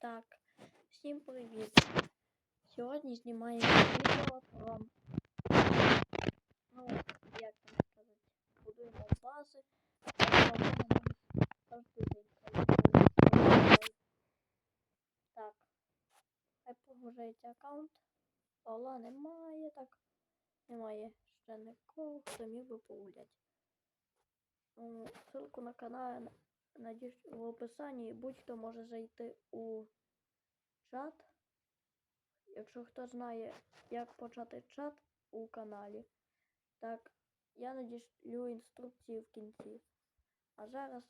Так, всім привіт. Сьогодні знімаємо відео про, ну, як там сказати, будуємо бази. Так, хай прогружається аккаунт. Павла немає, так. Немає ще нікого, хто міг би погуляти. Ну, Ссылку на канал надіш в описанні. Будь-хто може зайти у чат. Якщо хто знає, як почати чат у каналі, так я надішлю інструкції в кінці. А зараз,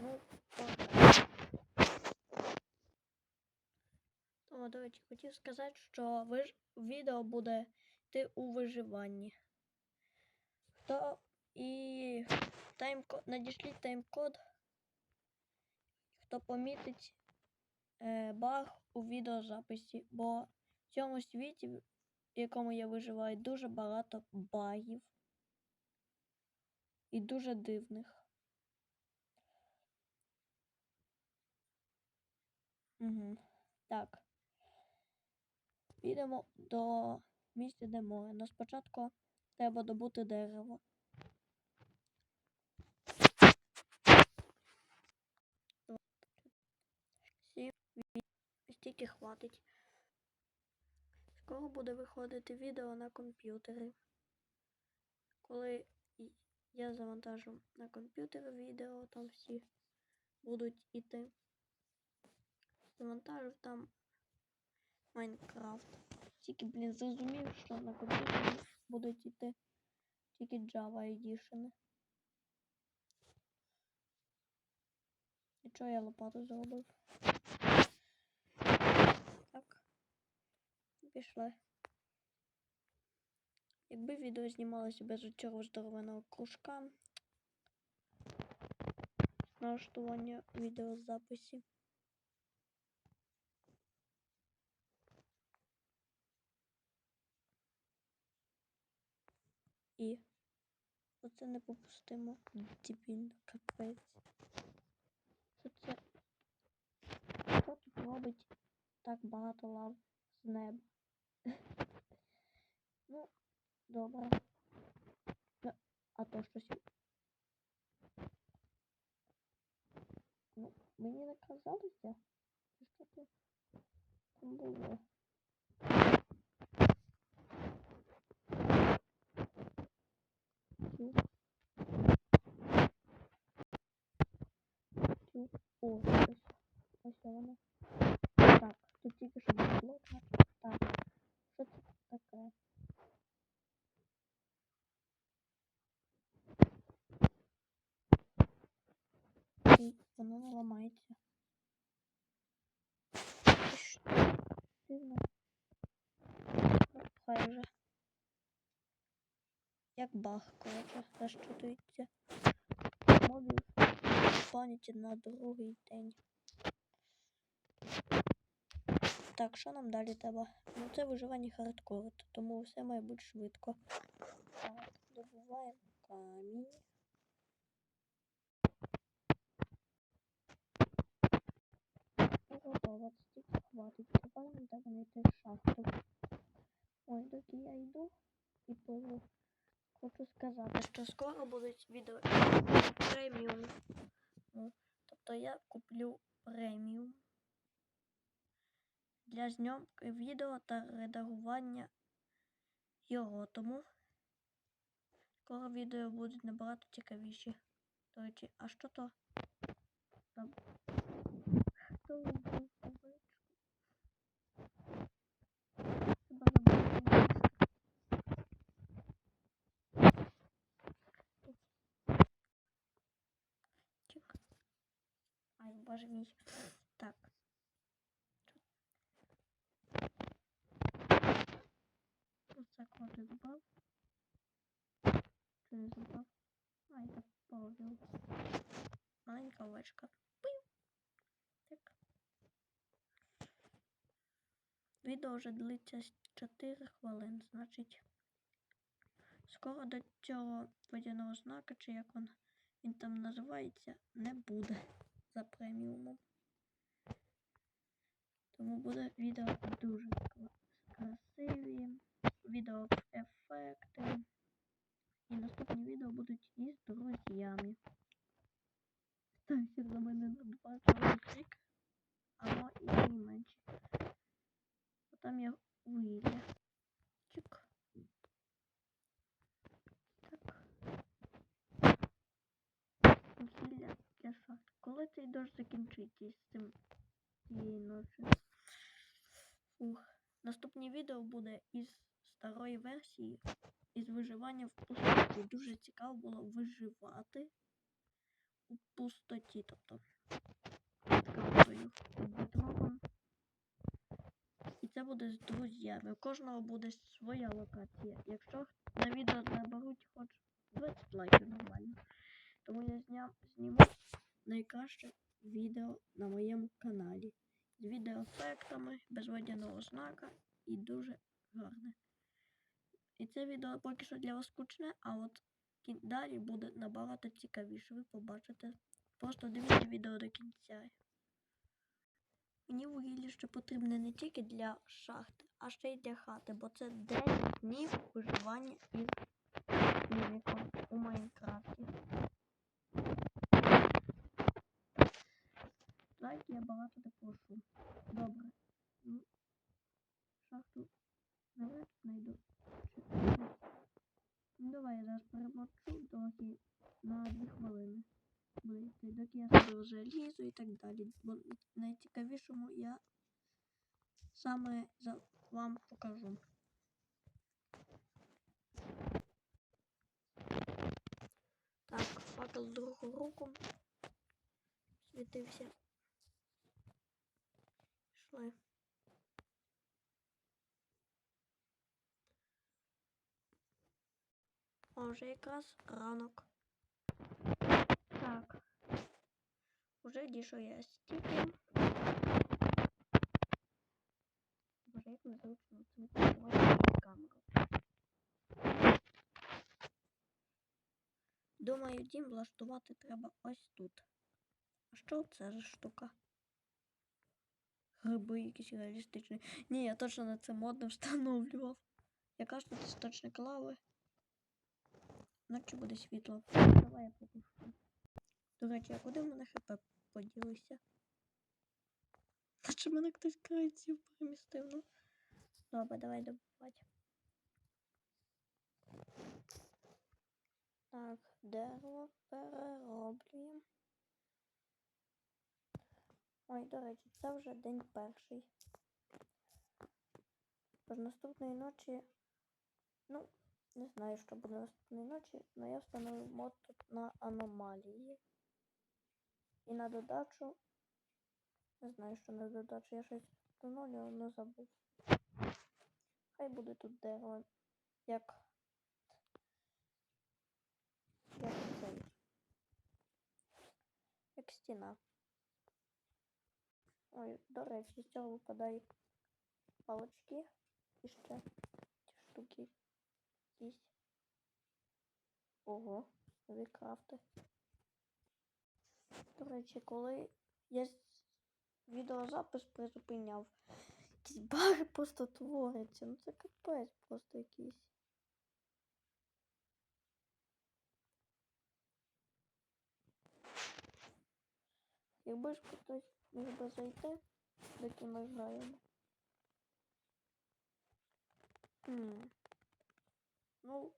ну, погнали. Тому, до хотів сказати, що виж... відео буде йти у виживанні. Хто і тайм-код, надішліть тайм-код, хто помітить е, баг у відеозаписі, бо в цьому світі, в якому я виживаю, дуже багато багів і дуже дивних. Угу. Так. Підемо до місця, де море. Но спочатку треба добути дерево. Стільки хватить. Скоро буде виходити відео на комп'ютері. Коли я завантажу на комп'ютер відео, там всі будуть іти. Завантажив там Майнкрафт. Тільки, блін, зрозумів, що на комп'ютері будуть іти тільки Java Edition. І чого я лопату зробив? Так. Пішли. Якби відео знімалося без цього здоровеного кружка. Налаштування відеозаписі. І оце непопустимо. Дебільно, капець. Це? Хто тут робить так багато лав з неба? Ну, добре. Ну, а то щось. Ну, мені не казалося, що це там було. Тю. Тю. О, ось. Ось вона. Так, тут тільки що було. Так. Що це таке? І воно не ламається. Хай вже. Як баг, коротше, розчитується. Мобів спавняться на другий день. Так, що нам далі треба? Ну це виживання хардкор, тому все має бути швидко. Так, добуваємо камінь. Стільки хватить. Тепер нам знайти шахту. Ой, доки я йду і пливу. Хочу сказати, що скоро будуть відео преміум. Ну, тобто я куплю преміум для зйомки відео та редагування його. Тому скоро відео будуть набагато цікавіші. До речі, а що то? Там. Хто вбив овечку? Хіба забув овечку? Чик. Ай, боже мій. Так. Оце коти забрав. Чи не забрав? Ай, так положив. Маленька овечка. Пиу. Так. Відео вже длиться 4 хвилин, значить. Скоро до цього водяного знака, чи як він, він там називається, не буде за преміумом. Тому буде відео дуже красиві, відео ефекти. І наступні відео будуть із друзями. Стався за мене на два крик, або і менше. Потім я Уілля. Чик. Так. Вугілля для шахти. Коли цей дощ закінчиться з цим цієї ночі? Ух. Наступне відео буде із старої версії, із виживання в пустоті. Дуже цікаво було виживати у пустоті, тобто картою, під. І це буде з друзями. У кожного буде своя локація. Якщо на відео наберуть хоч 20 лайків нормально, тому я зняв, зніму найкраще відео на моєму каналі. З відеоефектами, без водяного знака і дуже гарне. І це відео поки що для вас скучне, а от далі буде набагато цікавіше. Ви побачите. Просто дивіться відео до кінця. Мені вугілля ще потрібне не тільки для шахти, а ще й для хати, бо це 10 днів виживання із я багато не. Добре. Ну, шахту навряд знайду. Ну, давай я зараз перемовчу доки на 2 хвилини. Вийти, доки я собі вже лізу і так далі. Бо найцікавішому я саме за вам покажу. Так, факел другу руку. Світився. Пішли. О, вже якраз ранок. Так. Уже дійшов я стільки. Боже, як незручно цим камеру. Думаю, дім влаштувати треба ось тут. А що це за штука? Гриби якісь реалістичні. Ні, я точно на це модно встановлював. Яка ж тут істочник лави? Ночі буде світло. Давай я попишу. До речі, а куди в мене хп поділися? Наче мене хтось крайців перемістив, ну. Добре, давай добувати. Так, дерево перероблюємо. Ой, до речі, це вже день перший. Тож наступної ночі. Ну, не знаю, що буде наступної ночі, але я встановив мод тут на аномалії. І на додачу. Не знаю, що на додачу. Я щось встановлював, але забув. Хай буде тут дерево. Як. Як цей. Як стіна. Ой, до речі, з цього випадають палочки і ще ті штуки якісь. Ого, нові крафти. До речі, коли я відеозапис призупиняв, якісь баги просто творяться. Ну це капець просто якийсь. Якби ж хтось міг би зайти, доки ми граємо. Хм. Ну,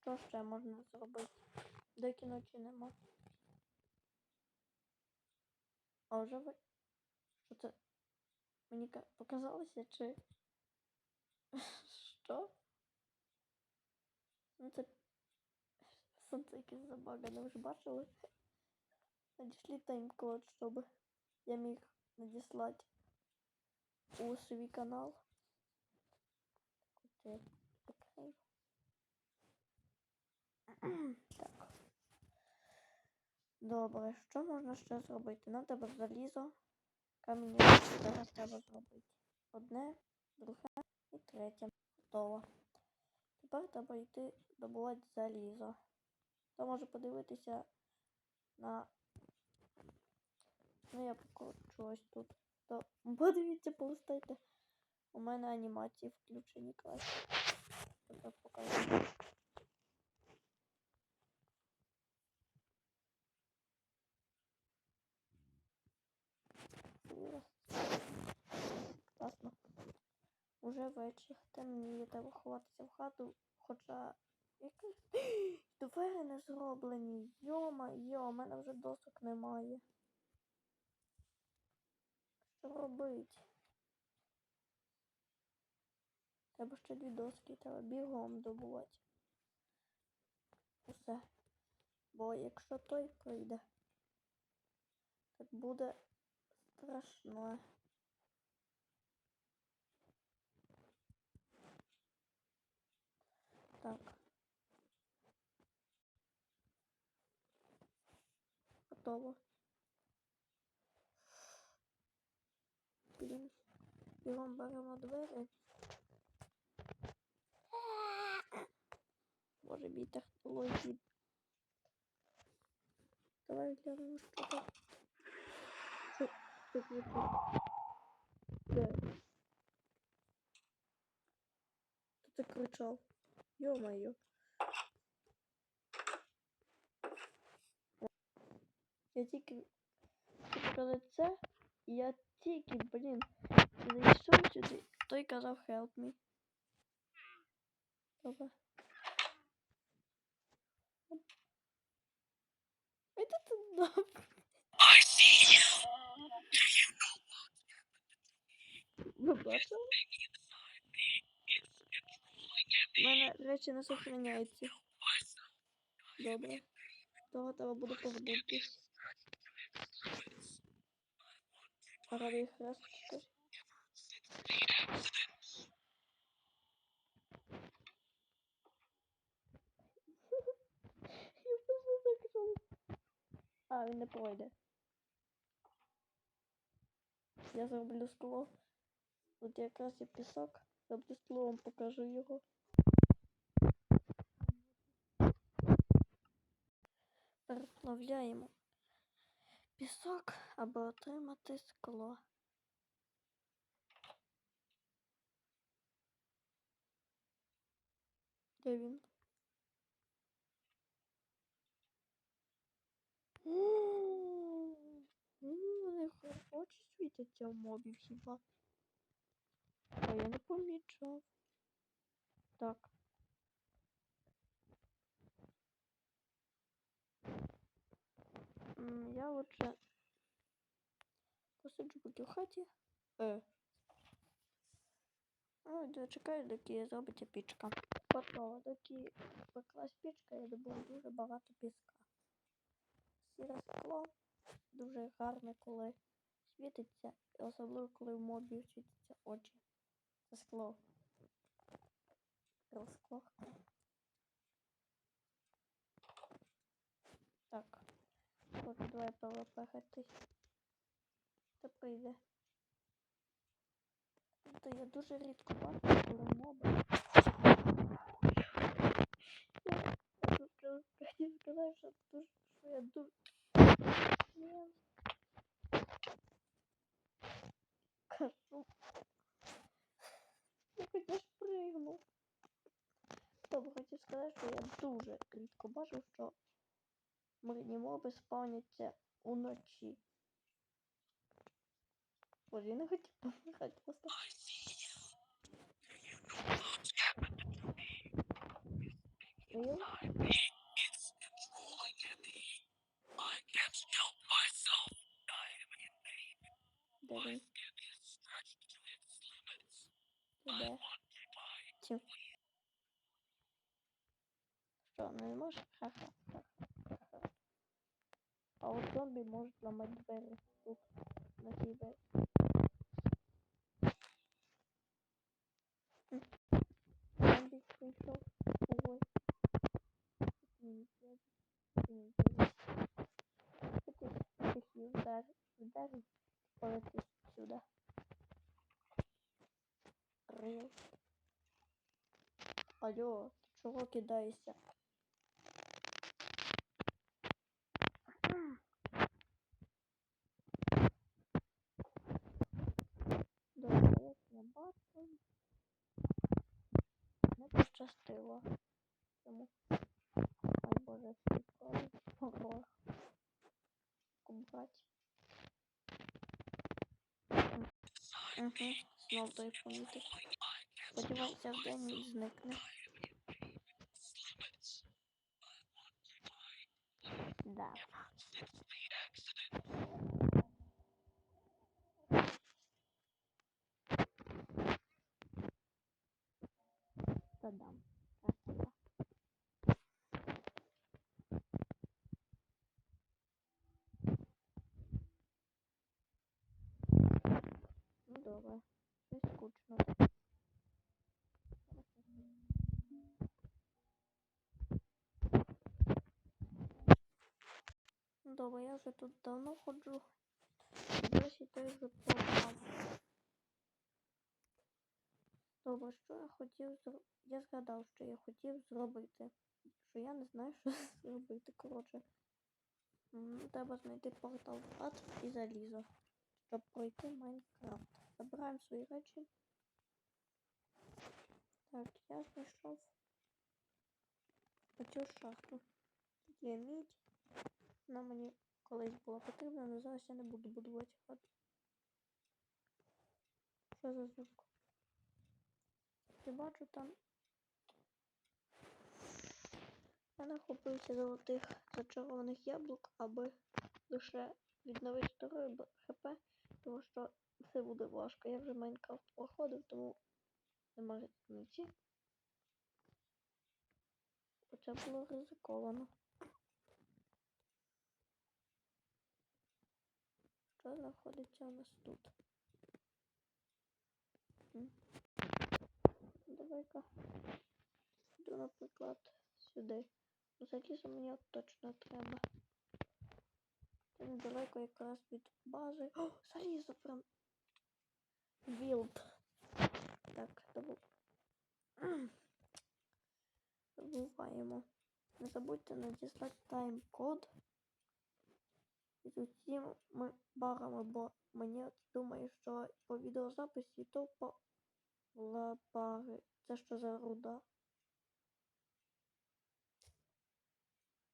що ще можна зробити? Доки ночі нема. А вже ви. Що це? Мені ка- показалося, чи. Що? Ну це. Сонце якесь забагане, ви ж бачили? Тайм-код, щоб я міг надіслати у свій канал. От я закрию. Так. Добре, що можна ще зробити? Нам треба залізо, камінь зараз треба зробити. Одне, друге і третє. Готово. Тепер треба йти добувати залізо. Хто може подивитися на. Ну, я покручу ось тут То подивіться, полистайте. У мене анімації включені класні. Тепер покажу. Уже вечір. Темніє, треба ховатися в хату, хоча двері не зроблені. Йома, йо, у мене вже досок немає. Що робить? Треба ще дві доски, треба бігом добувати. Усе. Бо якщо той прийде, так буде страшно. Так. Готово. Блін. Бігом беремо двері. Боже, мій технології. Давай глянемо, що там. Що, що кричить? Де? Хто це кричав? Йо-моє. Я тільки коли це, я тільки, блін, зайшов сюди, той казав help me. Добре. Это тут добре. Ви бачили? У мене речі не сохраняються. Добре. Того треба буде позбутись. Скажи. Я просто закрив. А, він не пройде. Я зроблю скло. Тут якраз є пісок. Зроблю скло, вам покажу його. Переплавляємо пісок, аби отримати скло. Де він? Вони хо- очі світяться в мобів хіба. А я не помічав. Так. Я посиджу поки в хаті. Е. Ну, дочекаю, доки зробиться пічка. Готово, доки пеклась пічка, я добув дуже багато піска. Сіре скло дуже гарне, коли світиться, і особливо коли в мобів світяться очі. Це скло. Це скло. Так. От давай перепехатись. Та прийде. Тобто я дуже рідко бачу, коли моби. Я сказати, що дуже, що я дуже. Кажу. Я хоч аж пригнув. Тобто хотів сказати, що я дуже рідко бачу, що мирні моби спавняться уночі. Боже, я не хотів помирати просто. Real? Де він? Ти де? Тю. Що, не можеш? Ха-ха. ха-ха. Зомбі можуть ламати двері тут, на. М. Зомбі прийшов. Ой. Хотів вдар- вдарити, полетить. Рил. Алло, ти чого кидаєшся? пощастило. Тому. Ай боже, всі справи порог. Кубрать. Угу, знов той помітив. Сподіваюся, вдень він зникне. Да. Та-дам. Красиво. Ну добре. Щось скучно. Добре, я вже тут давно ходжу. Досі той вже програв. Добре, що я хотів зробити? Я згадав, що я хотів зробити. Що я не знаю, що зробити. Коротше. Треба знайти портал ад і залізо, щоб пройти Майнкрафт. Забираємо свої речі. Так, я знайшов оцю шахту. Є мідь. Вона мені колись була потрібна, але зараз я не буду будувати хату. Що за звук? Я бачу там. Я нахопився золотих зачарованих яблук, аби лише відновити здоров'я хп, тому що це буде важко. Я вже Майнкрафт проходив, тому нема різниці. Оце було ризиковано. Що знаходиться у нас тут? Давай-ка. Йду, наприклад, сюди. Ну, залізо мені от точно треба. Це недалеко якраз від бази. О, залізо прям. Вілд. Так, добу. Забуваємо. Не забудьте надіслати тайм-код з усіми барами, бо мені от думаю, що по відеозаписі то по лабари. Це що за руда?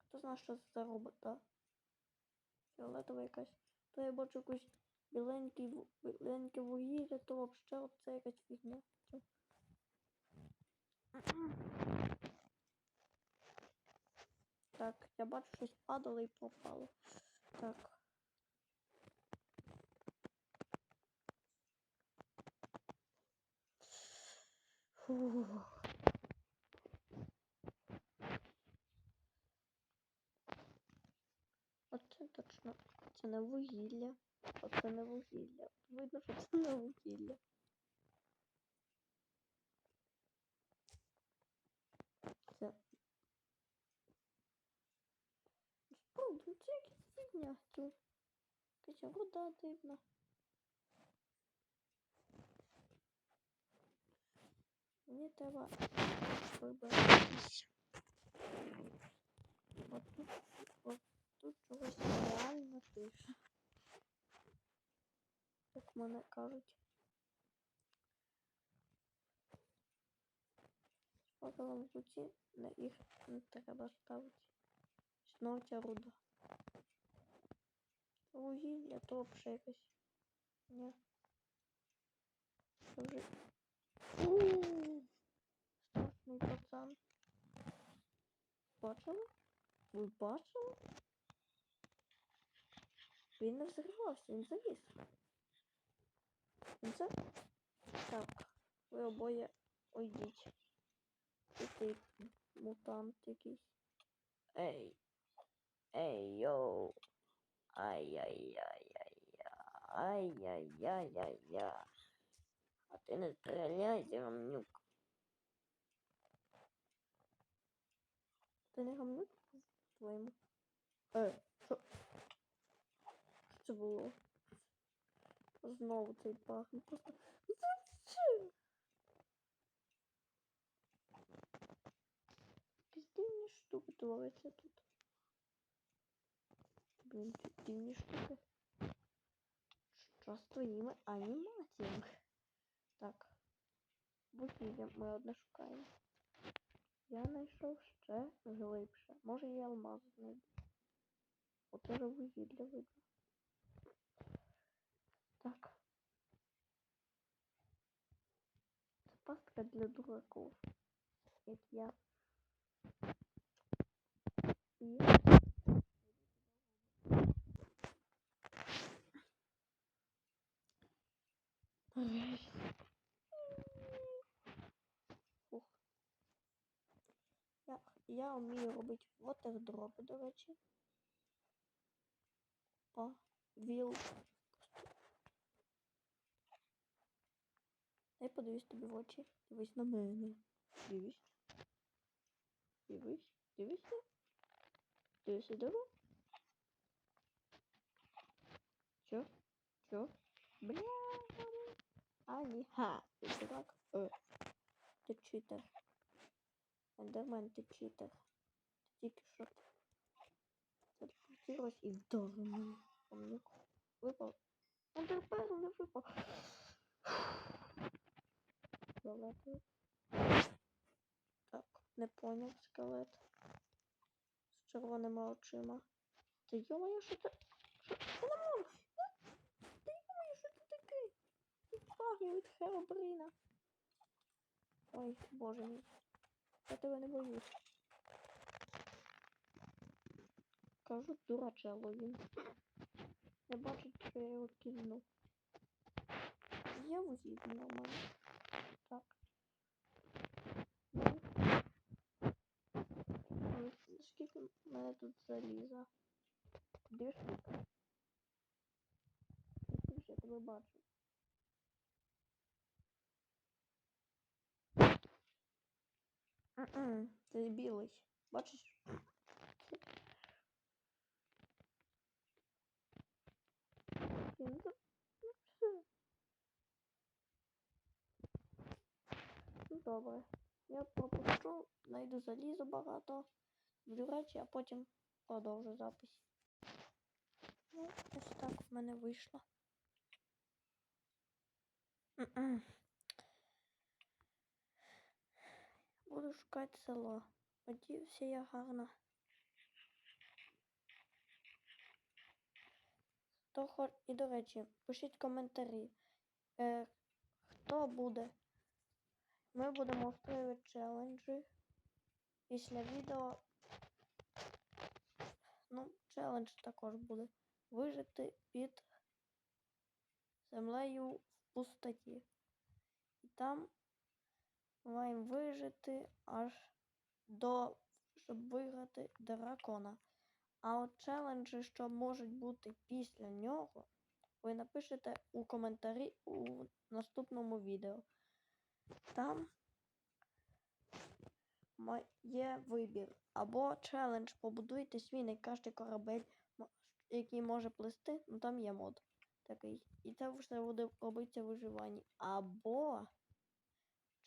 Хто знає, що це за робота? Фіолетова якась. То я бачу якусь біленький, ву- біленьке вугілля, то взагалі це якась фігня. Так, я бачу щось падало і пропало. Так. Фух. Оце точно. Це не вугілля. Оце не вугілля. Видно, що це не вугілля. Це. Ну якась фігня. Це якась руда дивна. Мені треба вибратися. От тут, от тут чогось реально тише. Як мене кажуть. Спокалом в руці, на їх не треба ставити. Знову ця руда. Вугілля, то взагалі якось. Ні. Ууу, Страшний пацан. Бачили? Ви бачили? Він не взривався, він завіс. Він це? Так, ви обоє уйдіть. І ти мутант якийсь. Ей. Ей, йоу. Ай-яй-яй-яй-яй. Ай-яй-яй-яй-яй. А ти не стріляй, гамнюк. Ти не гамнюк твоєму? Е, що? Що це було? Знову цей пах. Просто. Що? Якісь штуки творяться тут. Блін, дивні штуки. Що з твоїми анімаціями? Так. Вугілля ми одне шукаємо. Я знайшов ще глибше. Може і алмаз знайду. Оце ж вугілля видно. Так. Це пастка для дураків, як я. І Фух. Я, я вмію робити вотердропи, до речі. О, віл. Дай подивись тобі в очі. Дивись на мене. Дивись. Дивись. Дивися. Дивися, диво. Чо? Чо? Бля. А, ні. Ха. Ти дурак. Е. Ти читер. Ендермен, ти читер. Ти тільки що телепортировалась і вдарила мене. Помнік. Випав. Ендермен не випав. Залетів. Так, не поняв скелет. З червоними очима. Та йо-моє, що ти... Що що не можу? Та йо-моє, що ти такий? Ти пагню від Херобріна. Ой, боже мій. Я тебе не боюсь. Кажу, дурачело він. Не бачить, що я його кільну. Є вугілля нормально. Так. Ну. Ну, Скільки в мене тут заліза? Дві штуки. Я тебе бачу. М-м, Ти білий. Бачиш? Ну, добре. Я пропущу, знайду залізо багато в речі, а потім продовжу запис. Ну, ось так в мене вийшло. М-м. Буду шукати село. Одівся я гарно. Хто хо... І, до речі, пишіть коментарі. Е, хто буде? Ми будемо устроювати челенджі після відео. Ну, челендж також буде. Вижити під землею в пустоті. І там маємо вижити аж до, щоб виграти дракона. А от челенджі, що можуть бути після нього, ви напишете у коментарі у наступному відео. Там є вибір. Або челендж побудуйте свій найкращий корабель, який може плисти, ну там є мод такий. І це все буде робитися в виживанні. Або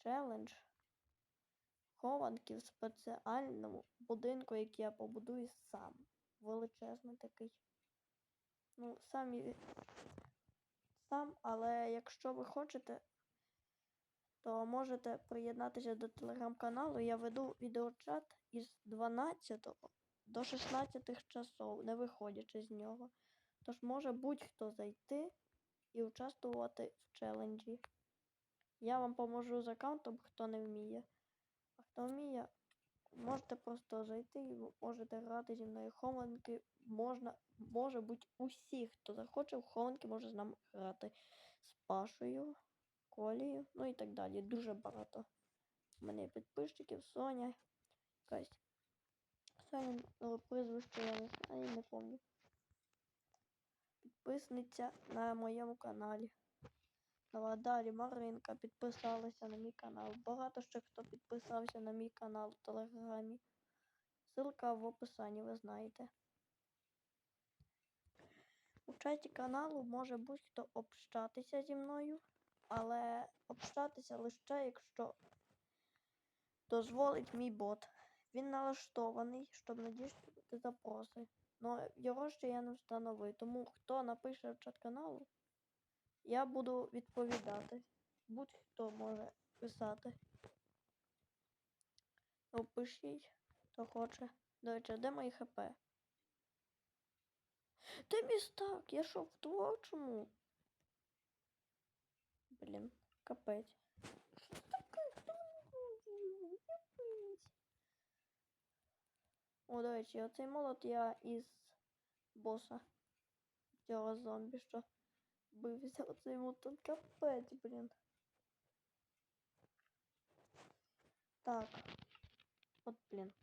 челендж хованки в спеціальному будинку, який я побудую сам. Величезний такий. Ну, самі сам, але якщо ви хочете, то можете приєднатися до телеграм-каналу. Я веду відеочат із 12 до 16 часов, не виходячи з нього. Тож може будь-хто зайти і участвувати в челенджі. Я вам поможу з аккаунтом, хто не вміє. А хто вміє, можете просто зайти і можете грати зі мною хованки. Можна, може бути усі, хто захоче в хованки, може з нами грати з Пашою, Колією, ну і так далі. Дуже багато. У мене є підписчиків, Соня. Якась. Соня але прізвище я не знаю, не пам'ятаю. Підписниця на моєму каналі. Далі Маринка підписалася на мій канал. Багато ще хто підписався на мій канал в Телеграмі. Ссылка в описанні, ви знаєте. У чаті каналу може будь-хто общатися зі мною, але общатися лише якщо дозволить мій бот. Він налаштований, щоб надіслати запроси. Но його ще я не встановив. Тому хто напише в чат каналу, я буду відповідати. Будь-хто може писати. Опишіть, хто хоче. До речі, де мої хп? Та містак, я що, в творчому? Блін, капець. Що таке? О, до речі, оцей молот я із боса. Цього зомбі, що бився ему тут Капець, блин. Так. Вот, блін.